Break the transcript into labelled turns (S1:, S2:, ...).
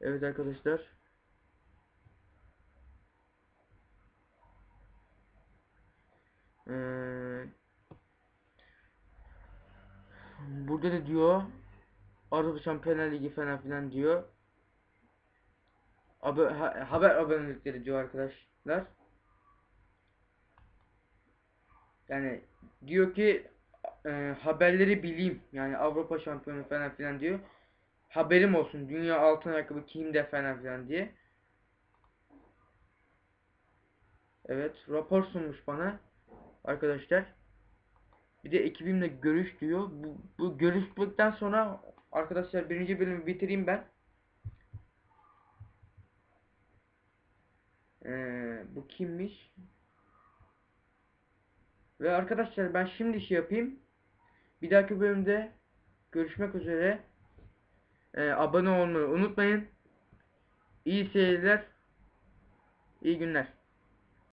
S1: Evet arkadaşlar. Ee, burada da diyor Avrupa Şampiyonlar Ligi falan filan diyor. Haber abonelikleri diyor arkadaşlar. Yani diyor ki e, haberleri bileyim. Yani Avrupa şampiyonu falan filan diyor. Haberim olsun. Dünya altın ayakkabı kimde falan filan diye. Evet, rapor sunmuş bana arkadaşlar. Bir de ekibimle görüş diyor. Bu, bu görüştükten sonra arkadaşlar birinci bölümü bitireyim ben. Ee, bu kimmiş? Ve arkadaşlar ben şimdi şey yapayım. Bir dahaki bölümde görüşmek üzere. Ee, abone olmayı unutmayın. İyi seyirler. İyi günler.